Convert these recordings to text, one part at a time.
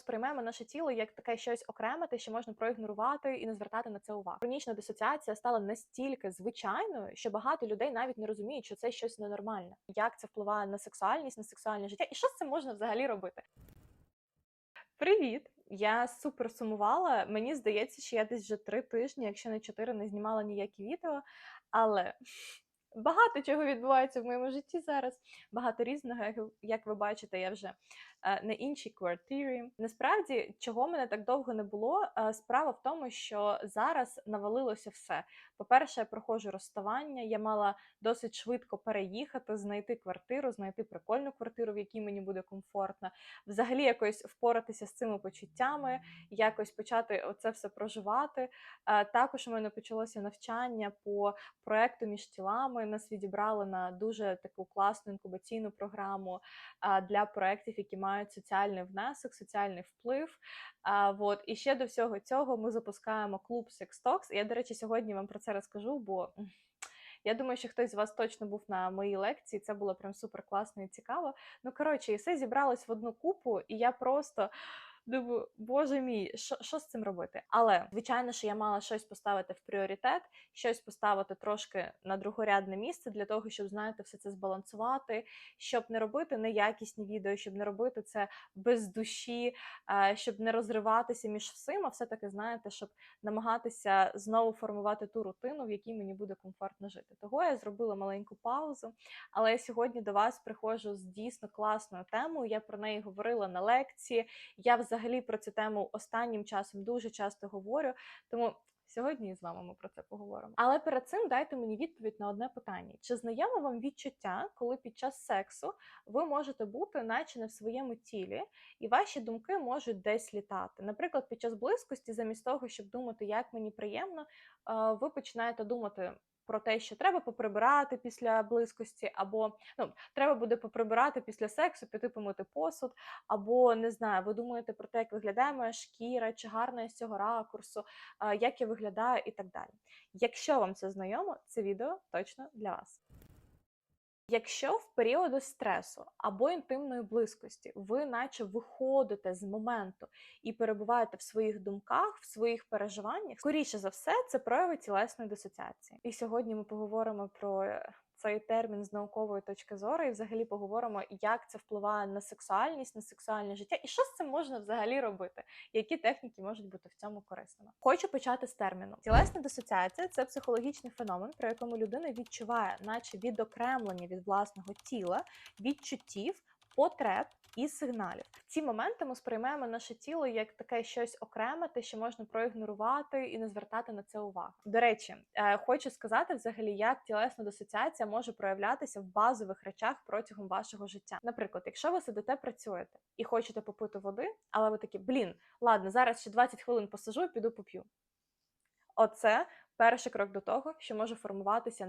ми сприймаємо наше тіло як таке щось окреме, те, що можна проігнорувати і не звертати на це увагу. Хронічна дисоціація стала настільки звичайною, що багато людей навіть не розуміють, що це щось ненормальне. Як це впливає на сексуальність, на сексуальне життя, і що з цим можна взагалі робити? Привіт! Я супер сумувала. Мені здається, що я десь вже три тижні, якщо не чотири, не знімала ніякі відео. Але багато чого відбувається в моєму житті зараз. Багато різного, як ви- бачите, я вже на іншій квартирі. Насправді, чого мене так довго не було, е, справа в тому, що зараз навалилося все. По-перше, я проходжу розставання. Я мала досить швидко переїхати, знайти квартиру, знайти прикольну квартиру, в якій мені буде комфортно. Взагалі, якось впоратися з цими почуттями, якось почати оце все проживати. Е, Також у мене почалося навчання по проекту між тілами. Нас відібрали на дуже таку класну інкубаційну програму для проєктів, які мають соціальний внесок, соціальний вплив. А, вот. І ще до всього цього ми запускаємо клуб Sex Talks. Я, до речі, сьогодні вам про це розкажу, бо. Я думаю, що хтось з вас точно був на моїй лекції. Це було прям супер класно і цікаво. Ну коротше, і все зібралось в одну купу, і я просто думаю, боже мій, що, що з цим робити? Але звичайно, що я мала щось поставити в пріоритет, щось поставити трошки на другорядне місце для того, щоб знаєте, все це збалансувати, щоб не робити неякісні відео, щоб не робити це без душі, е, щоб не розриватися між всім, а все таки знаєте, щоб намагатися знову формувати ту рутину, в якій мені буде комфортно жити. Того я зробила маленьку паузу. Але я сьогодні до вас приходжу з дійсно класною темою. Я про неї говорила на лекції. Я взагалі про цю тему останнім часом дуже часто говорю. Тому сьогодні з вами ми про це поговоримо. Але перед цим дайте мені відповідь на одне питання: чи знайоме вам відчуття, коли під час сексу ви можете бути, наче не в своєму тілі, і ваші думки можуть десь літати? Наприклад, під час близькості, замість того, щоб думати, як мені приємно, е, ви починаєте думати. Про те, що треба поприбирати після близькості, або ну треба буде поприбирати після сексу, піти помити посуд, або не знаю, ви думаєте про те, як виглядає моя шкіра, чи гарна я з цього ракурсу, як я виглядаю і так далі. Якщо вам це знайомо, це відео точно для вас. Якщо в періоди стресу або інтимної близькості ви наче виходите з моменту і перебуваєте в своїх думках, в своїх переживаннях, скоріше за все, це прояви тілесної дисоціації. І сьогодні ми поговоримо про е, цей термін з наукової точки зору, і взагалі поговоримо, як це впливає на сексуальність, на сексуальне життя, і що з цим можна взагалі робити, які техніки можуть бути в цьому корисними. Хочу почати з терміну. Тілесна дисоціація це психологічний феномен, при якому людина відчуває, наче відокремлення від власного тіла, відчуттів, потреб і сигналів. Ці моменти ми сприймаємо наше тіло як таке щось окреме, те, що можна проігнорувати і не звертати на це увагу. До речі, е, хочу сказати взагалі, як тілесна дисоціація може проявлятися в базових речах протягом вашого життя. Наприклад, якщо ви сидите, працюєте і хочете попити води, але ви такі, блін, ладно, зараз ще 20 хвилин посижу і піду поп'ю. Оце перший крок до того, що може формуватися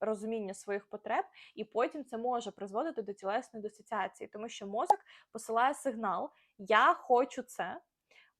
нерозуміння своїх потреб, і потім це може призводити до тілесної дисоціації, тому що мозок посилає сигнал: Я хочу це.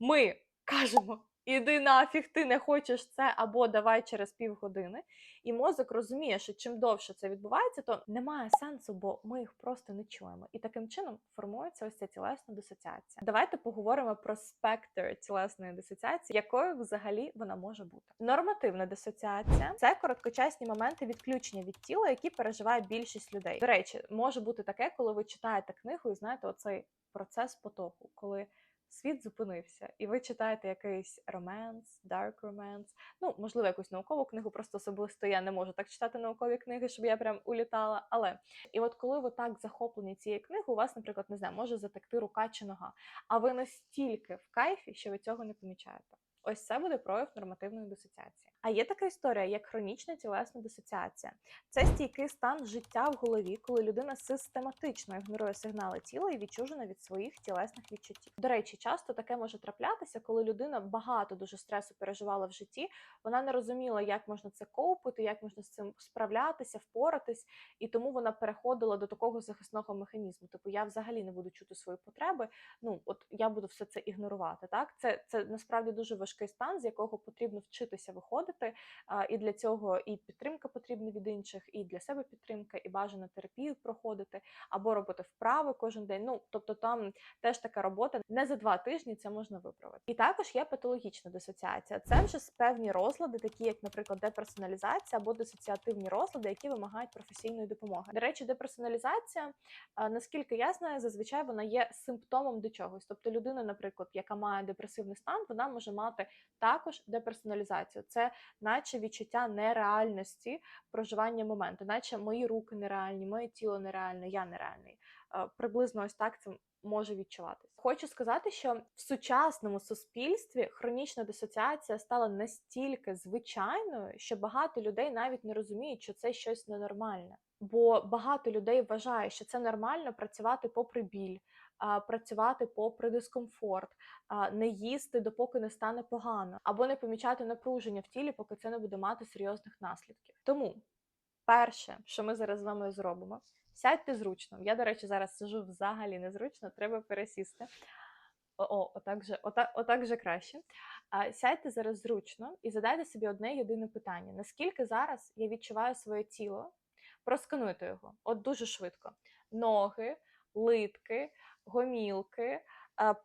Ми кажемо. Іди нафіг, ти не хочеш це, або давай через півгодини. І мозок розуміє, що чим довше це відбувається, то немає сенсу, бо ми їх просто не чуємо. І таким чином формується ось ця тілесна дисоціація. Давайте поговоримо про спектр тілесної дисоціації, якою взагалі вона може бути. Нормативна дисоціація це короткочасні моменти відключення від тіла, які переживає більшість людей. До речі, може бути таке, коли ви читаєте книгу і знаєте оцей процес потоку, коли світ зупинився, і ви читаєте якийсь романс, dark romance, ну, можливо, якусь наукову книгу, просто особисто я не можу так читати наукові книги, щоб я прям улітала. Але і от коли ви так захоплені цією книгою, у вас, наприклад, не знаю, може затекти рука чи нога, а ви настільки в кайфі, що ви цього не помічаєте. Ось це буде прояв нормативної дисоціації. А є така історія, як хронічна тілесна дисоціація. Це стійкий стан життя в голові, коли людина систематично ігнорує сигнали тіла і відчужена від своїх тілесних відчуттів. До речі, часто таке може траплятися, коли людина багато дуже стресу переживала в житті. Вона не розуміла, як можна це коупити, як можна з цим справлятися, впоратись, і тому вона переходила до такого захисного механізму. Типу, я взагалі не буду чути свої потреби. Ну от я буду все це ігнорувати. Так, це, це насправді дуже важкий стан, з якого потрібно вчитися виходити. А, І для цього і підтримка потрібна від інших, і для себе підтримка, і бажано терапію проходити, або робити вправи кожен день. Ну тобто там теж така робота не за два тижні це можна виправити. І також є патологічна дисоціація. Це вже певні розлади, такі як, наприклад, деперсоналізація або дисоціативні розлади, які вимагають професійної допомоги. До речі, деперсоналізація, наскільки я знаю, зазвичай вона є симптомом до чогось. Тобто людина, наприклад, яка має депресивний стан, вона може мати також деперсоналізацію. Це наче відчуття нереальності проживання моменту, наче мої руки нереальні, моє тіло нереальне, я нереальний. Е, Приблизно ось так це може відчуватись. Хочу сказати, що в сучасному суспільстві хронічна дисоціація стала настільки звичайною, що багато людей навіть не розуміють, що це щось ненормальне. Бо багато людей вважає, що це нормально працювати попри біль, працювати попри дискомфорт, не їсти, допоки не стане погано, або не помічати напруження в тілі, поки це не буде мати серйозних наслідків. Тому перше, що ми зараз з вами зробимо, сядьте зручно. Я, до речі, зараз сижу взагалі незручно, треба пересісти. О, отак же, отак, отак же краще. А, сядьте зараз зручно і задайте собі одне єдине питання: наскільки зараз я відчуваю своє тіло? Проскануйте його, от дуже швидко. Ноги, литки, гомілки, е,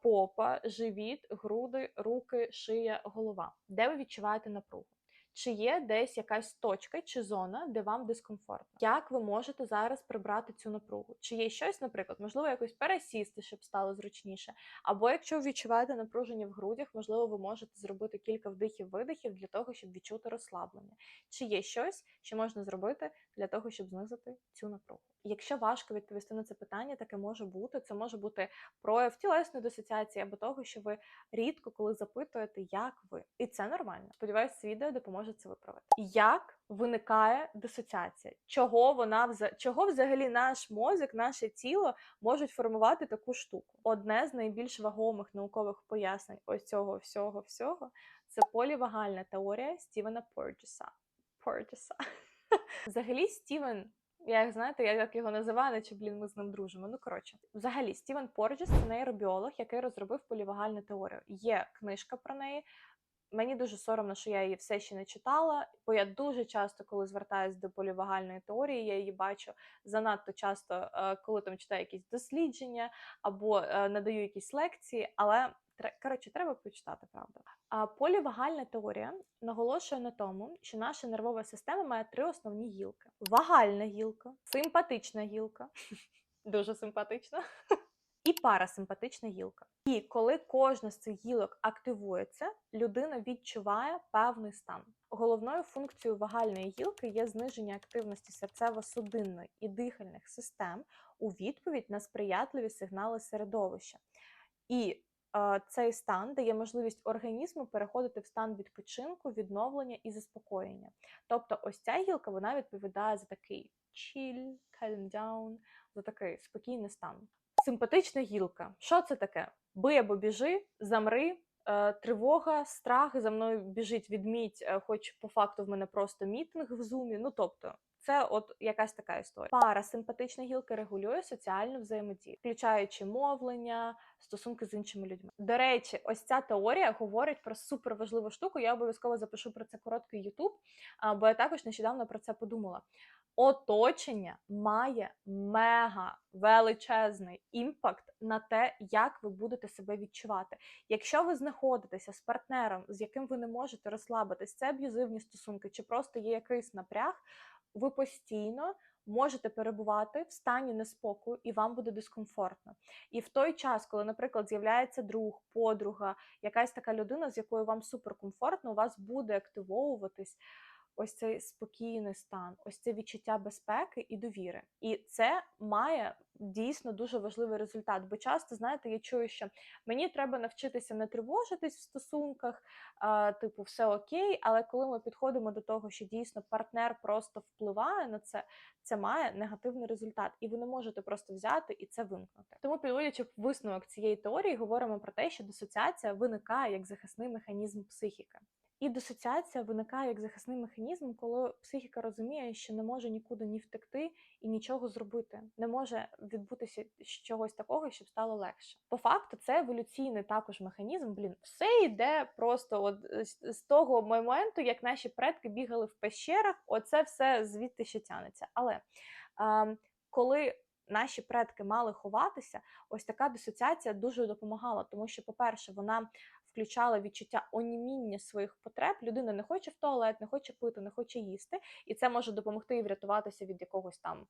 попа, живіт, груди, руки, шия, голова. Де ви відчуваєте напругу? Чи є десь якась точка чи зона, де вам дискомфортно? Як ви можете зараз прибрати цю напругу? Чи є щось, наприклад, можливо, якось пересісти, щоб стало зручніше? Або якщо ви відчуваєте напруження в грудях, можливо, ви можете зробити кілька вдихів-видихів для того, щоб відчути розслаблення. Чи є щось, що можна зробити для того, щоб знизити цю напругу? Якщо важко відповісти на це питання, таке може бути. Це може бути прояв тілесної дисоціації або того, що ви рідко коли запитуєте, як ви, і це нормально. Сподіваюсь, це відео допоможе це виправити. Як виникає дисоціація? Чого вона вза- чого взагалі наш мозок, наше тіло можуть формувати таку штуку? Одне з найбільш вагомих наукових пояснень ось цього всього всього це полівагальна теорія Стівена Порджеса. Порджеса. Взагалі, Стівен я як знаєте, я як його називаю, наче блін, ми з ним дружимо. Ну коротше, взагалі, Стівен Порджес це нейробіолог, який розробив полівагальну теорію. Є книжка про неї. Мені дуже соромно, що я її все ще не читала, бо я дуже часто, коли звертаюся до полівагальної теорії, я її бачу занадто часто, е, коли там читаю якісь дослідження або е, надаю якісь лекції, але коротше, треба почитати, правда. А полівагальна теорія наголошує на тому, що наша нервова система має три основні гілки: вагальна гілка, симпатична гілка, дуже симпатична, і парасимпатична гілка. І коли кожна з цих гілок активується, людина відчуває певний стан. Головною функцією вагальної гілки є зниження активності серцево-судинної і дихальних систем у відповідь на сприятливі сигнали середовища. І е, цей стан дає можливість організму переходити в стан відпочинку, відновлення і заспокоєння. Тобто, ось ця гілка вона відповідає за такий chill, calm down, за такий спокійний стан. Симпатична гілка. Що це таке? Бий або біжи, замри. е, Тривога, страх за мною біжить відмідь, е, хоч по факту в мене просто мітинг в зумі. Ну тобто, це от якась така історія. Парасимпатична гілка регулює соціальну взаємодію, включаючи мовлення, стосунки з іншими людьми. До речі, ось ця теорія говорить про суперважливу штуку. Я обов'язково запишу про це короткий Ютуб, бо я також нещодавно про це подумала. Оточення має мега величезний імпакт на те, як ви будете себе відчувати. Якщо ви знаходитеся з партнером, з яким ви не можете розслабитись, це аб'юзивні стосунки, чи просто є якийсь напряг, ви постійно можете перебувати в стані неспокою, і вам буде дискомфортно. І в той час, коли, наприклад, з'являється друг, подруга, якась така людина, з якою вам суперкомфортно, у вас буде активовуватись ось цей спокійний стан, ось це відчуття безпеки і довіри. І це має дійсно дуже важливий результат. Бо часто, знаєте, я чую, що мені треба навчитися не тривожитись в стосунках, а, типу, все окей. Але коли ми підходимо до того, що дійсно партнер просто впливає на це, це має негативний результат, і ви не можете просто взяти і це вимкнути. Тому, підводячи висновок цієї теорії, говоримо про те, що дисоціація виникає як захисний механізм психіки. І дисоціація виникає як захисний механізм, коли психіка розуміє, що не може нікуди ні втекти і нічого зробити. Не може відбутися чогось такого, щоб стало легше. По факту, це еволюційний також механізм. Блін, все йде просто от з, з того моменту, як наші предки бігали в пещерах. Оце все звідти ще тянеться. Але а, коли наші предки мали ховатися, ось така дисоціація дуже допомагала, тому що, по-перше, вона включала відчуття оніміння своїх потреб. Людина не хоче в туалет, не хоче пити, не хоче їсти, і це може допомогти їй врятуватися від якогось там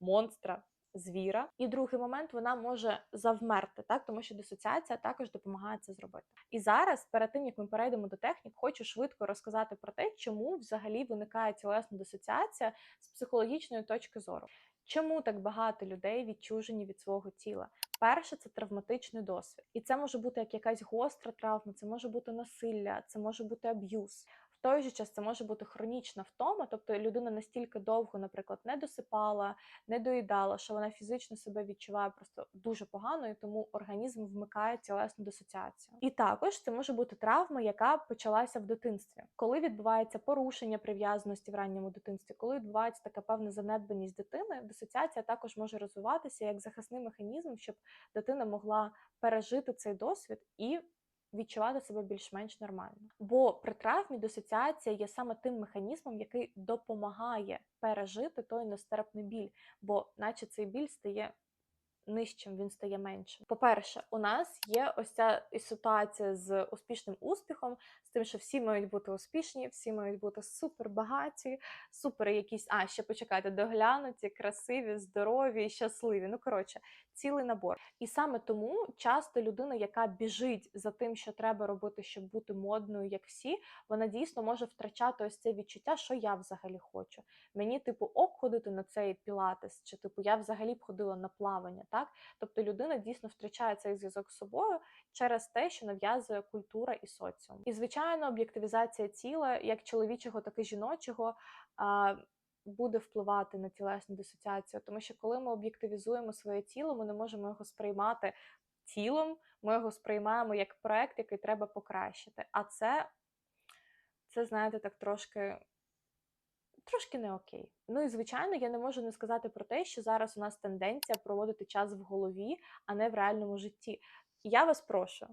монстра. Звіра, і другий момент вона може завмерти, так тому що дисоціація також допомагає це зробити. І зараз, перед тим як ми перейдемо до технік, хочу швидко розказати про те, чому взагалі виникає тілесна дисоціація з психологічної точки зору. Чому так багато людей відчужені від свого тіла? Перше, це травматичний досвід, і це може бути як якась гостра травма, це може бути насилля, це може бути аб'юз. Той же час це може бути хронічна втома, тобто людина настільки довго, наприклад, не досипала, не доїдала, що вона фізично себе відчуває просто дуже погано, і тому організм вмикає тілесну дисоціацію. І також це може бути травма, яка почалася в дитинстві, коли відбувається порушення прив'язаності в ранньому дитинстві, коли відбувається така певна занедбаність дитини, дисоціація також може розвиватися як захисний механізм, щоб дитина могла пережити цей досвід і відчувати себе більш-менш нормально. Бо при травмі дисоціація є саме тим механізмом, який допомагає пережити той нестерпний біль, бо наче цей біль стає нижчим, він стає меншим. По-перше, у нас є ось ця ситуація з успішним успіхом, з тим, що всі мають бути успішні, всі мають бути супер багаті, супер якісь, а ще почекайте, доглянуті, красиві, здорові, щасливі. Ну коротше, цілий набор. І саме тому часто людина, яка біжить за тим, що треба робити, щоб бути модною, як всі, вона дійсно може втрачати ось це відчуття, що я взагалі хочу. Мені, типу, ок ходити на цей пілатес, чи типу я взагалі б ходила на плавання. Так, тобто людина дійсно втрачає цей зв'язок з собою через те, що нав'язує культура і соціум. І звичайно, об'єктивізація тіла як чоловічого, так і жіночого. Буде впливати на тілесну дисоціацію, тому що коли ми об'єктивізуємо своє тіло, ми не можемо його сприймати тілом, ми його сприймаємо як проект, який треба покращити. А це, це знаєте, так трошки трошки не окей. Ну і звичайно, я не можу не сказати про те, що зараз у нас тенденція проводити час в голові, а не в реальному житті. Я вас прошу,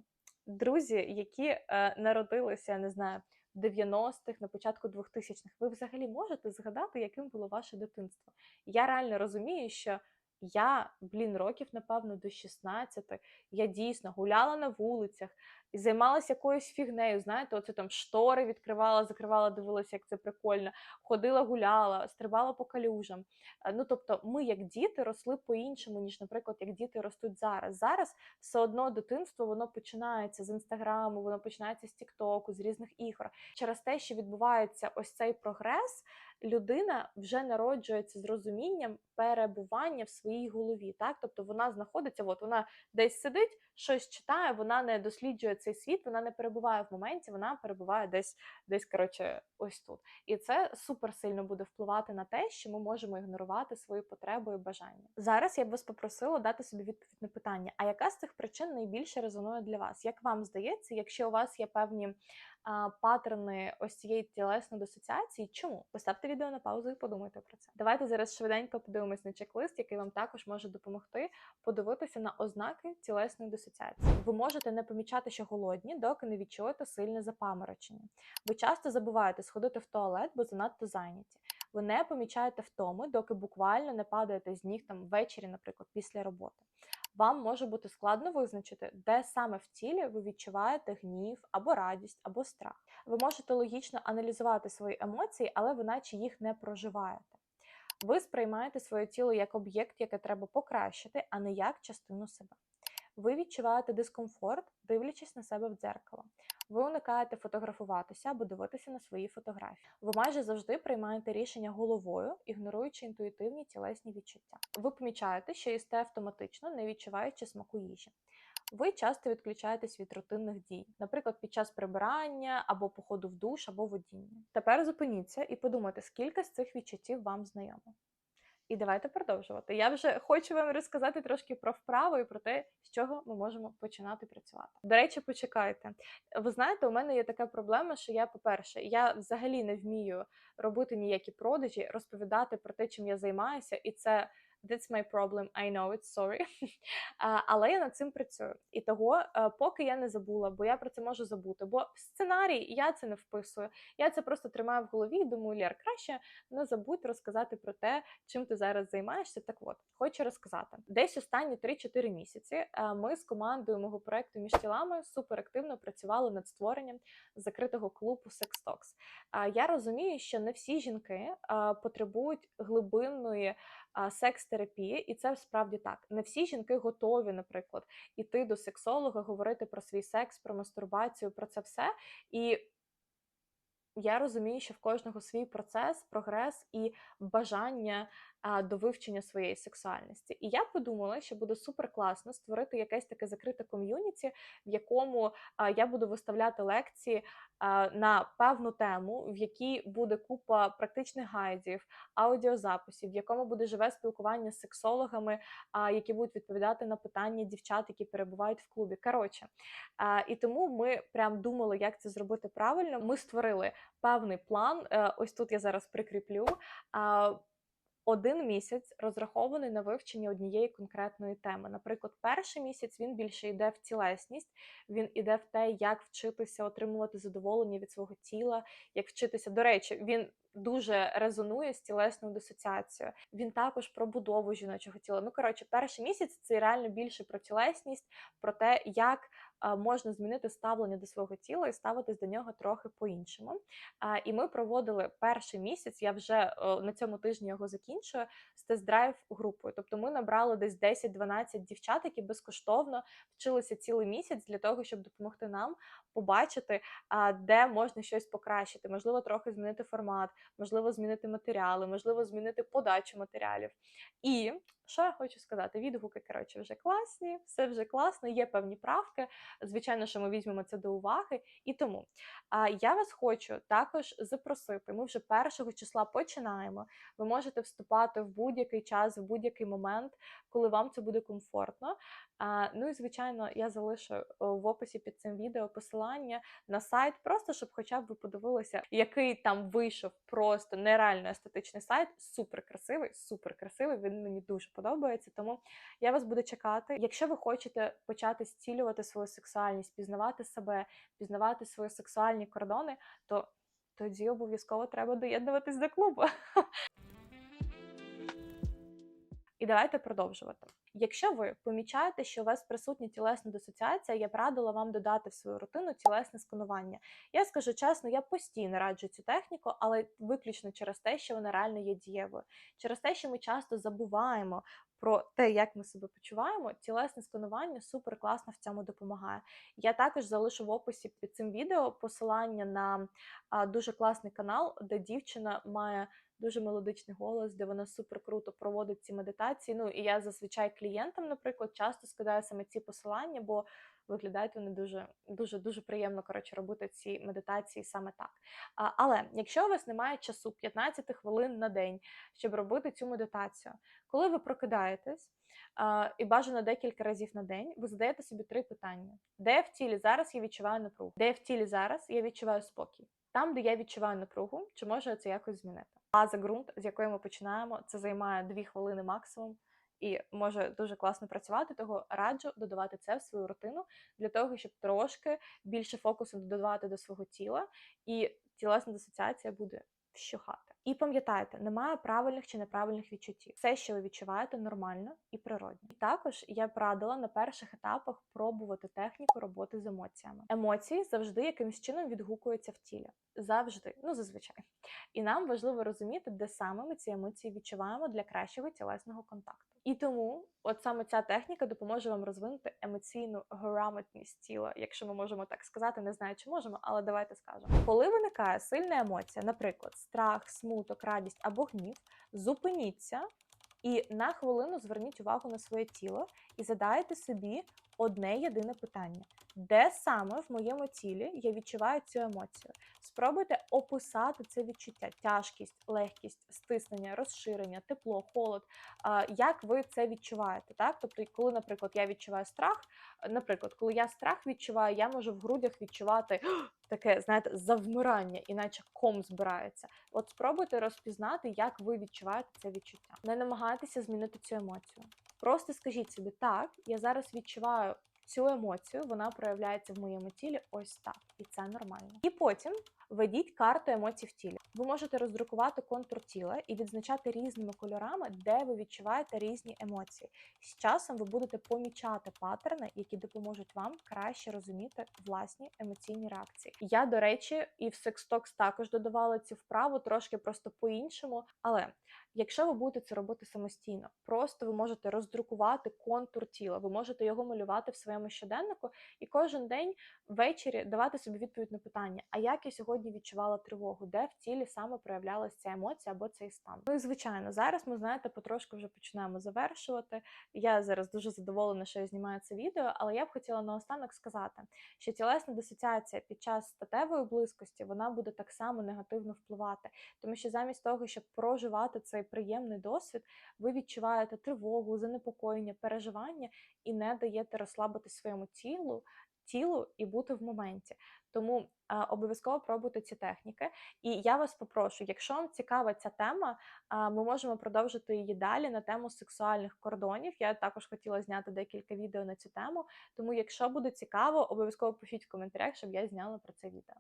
друзі, які е, народилися, я не знаю. 90-х, на початку 2000-х, ви взагалі можете згадати, яким було ваше дитинство? Я реально розумію, що я, блін, років, напевно, до 16, я дійсно гуляла на вулицях і займалася якоюсь фігнею. Знаєте, оце там штори відкривала, закривала, дивилася, як це прикольно. Ходила, гуляла, стрибала по калюжам. Е, ну тобто, ми, як діти, росли по-іншому, ніж, наприклад, як діти ростуть зараз. Зараз все одно дитинство воно починається з інстаграму, воно починається з Тіктоку, з різних ігор. Через те, що відбувається ось цей прогрес, людина вже народжується з розумінням перебування в своїй голові. Так, тобто вона знаходиться, от вона десь сидить, щось читає, вона не досліджує цей світ, вона не перебуває в моменті, вона перебуває десь, десь коротше, ось тут. І це супер сильно буде впливати на те, що ми можемо ігнорувати свої потреби і бажання. Зараз я б вас попросила дати собі відповідь на питання: а яка з цих причин найбільше резонує для вас? Як вам здається, якщо у вас є певні а, ось цієї тілесної дисоціації. Чому? Поставте відео на паузу і подумайте про це. Давайте зараз швиденько подивимось на чек-лист, який вам також може допомогти подивитися на ознаки тілесної дисоціації. Ви можете не помічати, що голодні, доки не відчуєте сильне запаморочення. Ви часто забуваєте сходити в туалет, бо занадто зайняті. Ви не помічаєте втоми, доки буквально не падаєте з ніг там ввечері, наприклад, після роботи вам може бути складно визначити, де саме в тілі ви відчуваєте гнів або радість, або страх. Ви можете логічно аналізувати свої емоції, але ви наче їх не проживаєте. Ви сприймаєте своє тіло як об'єкт, яке треба покращити, а не як частину себе. Ви відчуваєте дискомфорт, дивлячись на себе в дзеркало. Ви уникаєте фотографуватися або дивитися на свої фотографії. Ви майже завжди приймаєте рішення головою, ігноруючи інтуїтивні тілесні відчуття. Ви помічаєте, що їсте автоматично, не відчуваючи смаку їжі. Ви часто відключаєтесь від рутинних дій, наприклад, під час прибирання або походу в душ або водіння. Тепер зупиніться і подумайте, скільки з цих відчуттів вам знайомо. І давайте продовжувати. Я вже хочу вам розказати трошки про вправу і про те, з чого ми можемо починати працювати. До речі, почекайте. Ви знаєте, у мене є така проблема, що я, по-перше, я взагалі не вмію робити ніякі продажі, розповідати про те, чим я займаюся, і це. That's my problem, I know it, sorry. Але я над цим працюю. І того, е, поки я не забула, бо я про це можу забути. Бо в сценарій я це не вписую. Я це просто тримаю в голові і думаю, Лєр, краще не забудь розказати про те, чим ти зараз займаєшся. Так от, хочу розказати. Десь останні 3-4 місяці е, ми з командою мого проекту між тілами суперактивно працювали над створенням закритого клубу Sex Talks. Я розумію, що не всі жінки е, потребують глибинної секс-терапії, і це справді так. Не всі жінки готові, наприклад, іти до сексолога, говорити про свій секс, про мастурбацію, про це все. І я розумію, що в кожного свій процес, прогрес і бажання а, до вивчення своєї сексуальності. І я подумала, що буде супер класно створити якесь таке закрите ком'юніті, в якому а, я буду виставляти лекції на певну тему, в якій буде купа практичних гайдів, аудіозаписів, в якому буде живе спілкування з сексологами, які будуть відповідати на питання дівчат, які перебувають в клубі. Коротше, і тому ми прям думали, як це зробити правильно. Ми створили певний план. е, Ось тут я зараз прикріплю. Один місяць розрахований на вивчення однієї конкретної теми. Наприклад, перший місяць він більше йде в тілесність, він іде в те, як вчитися отримувати задоволення від свого тіла, як вчитися. До речі, він дуже резонує з тілесною дисоціацією. Він також про будову жіночого тіла. Ну коротше, перший місяць це реально більше про тілесність, про те, як можна змінити ставлення до свого тіла і ставитись до нього трохи по-іншому. І ми проводили перший місяць. Я вже на цьому тижні його закінчую з тест-драйв групою. Тобто ми набрали десь 10-12 дівчат, які безкоштовно вчилися цілий місяць для того, щоб допомогти нам побачити, де можна щось покращити, можливо, трохи змінити формат, можливо, змінити матеріали, можливо, змінити подачу матеріалів. І що я хочу сказати? Відгуки, коротше, вже класні, все вже класно, є певні правки. Звичайно, що ми візьмемо це до уваги. І тому а, я вас хочу також запросити. Ми вже першого числа починаємо. Ви можете вступати в будь-який час, в будь-який момент, коли вам це буде комфортно. А, ну і звичайно, я залишу в описі під цим відео посилання на сайт, просто щоб хоча б ви подивилися, який там вийшов просто нереально естетичний сайт. Супер красивий, супер красивий. Він мені дуже подобається. Тому я вас буду чекати. Якщо ви хочете почати зцілювати свою сексуальність, пізнавати себе, пізнавати свої сексуальні кордони, то тоді обов'язково треба доєднуватись до клубу. І давайте продовжувати. Якщо ви помічаєте, що у вас присутня тілесна дисоціація, я б радила вам додати в свою рутину тілесне сканування. Я скажу чесно, я постійно раджу цю техніку, але виключно через те, що вона реально є дієвою. Через те, що ми часто забуваємо про те, як ми себе почуваємо, тілесне сканування супер класно в цьому допомагає. Я також залишу в описі під цим відео посилання на дуже класний канал, де дівчина має дуже мелодичний голос, де вона супер круто проводить ці медитації. Ну і я зазвичай клієнтам, наприклад, часто скидаю саме ці посилання, бо виглядають вони дуже дуже дуже приємно коротше робити ці медитації саме так. А, але якщо у вас немає часу 15 хвилин на день, щоб робити цю медитацію, коли ви прокидаєтесь. Uh, і бажано декілька разів на день, ви задаєте собі три питання: де в тілі зараз я відчуваю напругу? Де в тілі зараз я відчуваю спокій? Там, де я відчуваю напругу, чи може я це якось змінити? База ґрунт, з якої ми починаємо, це займає дві хвилини максимум. І може дуже класно працювати, того раджу додавати це в свою рутину для того, щоб трошки більше фокусу додавати до свого тіла, і тілесна дисоціація буде вщухати. І пам'ятайте, немає правильних чи неправильних відчуттів. Все, що ви відчуваєте, нормально і природно. І також я б на перших етапах пробувати техніку роботи з емоціями. Емоції завжди якимось чином відгукуються в тілі. Завжди, ну зазвичай. І нам важливо розуміти, де саме ми ці емоції відчуваємо для кращого тілесного контакту. І тому, от саме ця техніка допоможе вам розвинути емоційну грамотність тіла, якщо ми можемо так сказати, не знаю, чи можемо, але давайте скажемо. Коли виникає сильна емоція, наприклад, страх, смуток, радість або гнів, зупиніться і на хвилину зверніть увагу на своє тіло і задайте собі одне єдине питання: де саме в моєму тілі я відчуваю цю емоцію? Спробуйте описати це відчуття: тяжкість, легкість, стиснення, розширення, тепло, холод. Як ви це відчуваєте? Так, тобто, коли, наприклад, я відчуваю страх, наприклад, коли я страх відчуваю, я можу в грудях відчувати таке, знаєте, завмирання, іначе ком збирається. От спробуйте розпізнати, як ви відчуваєте це відчуття. Не намагайтеся змінити цю емоцію. Просто скажіть собі, так, я зараз відчуваю цю емоцію, вона проявляється в моєму тілі ось так, і це нормально. І потім ведіть карту емоцій в тілі. Ви можете роздрукувати контур тіла і відзначати різними кольорами, де ви відчуваєте різні емоції. З часом ви будете помічати паттерни, які допоможуть вам краще розуміти власні емоційні реакції. Я, до речі, і в Sextox також додавала цю вправу трошки просто по-іншому. Але якщо ви будете це робити самостійно, просто ви можете роздрукувати контур тіла, ви можете його малювати в своєму щоденнику і кожен день ввечері давати собі відповідь на питання: а як я сьогодні відчувала тривогу, де в тілі саме проявлялася ця емоція або цей стан? Ну і звичайно, зараз ми знаєте, потрошку вже починаємо завершувати. Я зараз дуже задоволена, що я знімаю це відео, але я б хотіла наостанок сказати, що тілесна дисоціація під час статевої близькості вона буде так само негативно впливати, тому що замість того, щоб проживати цей приємний досвід, ви відчуваєте тривогу, занепокоєння, переживання і не даєте розслабити своєму тілу. Тілу і бути в моменті, тому а, обов'язково пробуйте ці техніки. І я вас попрошу, якщо вам цікава ця тема, а, ми можемо продовжити її далі на тему сексуальних кордонів. Я також хотіла зняти декілька відео на цю тему. Тому, якщо буде цікаво, обов'язково пишіть в коментарях, щоб я зняла про це відео.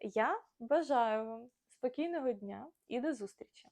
Я бажаю вам спокійного дня і до зустрічі!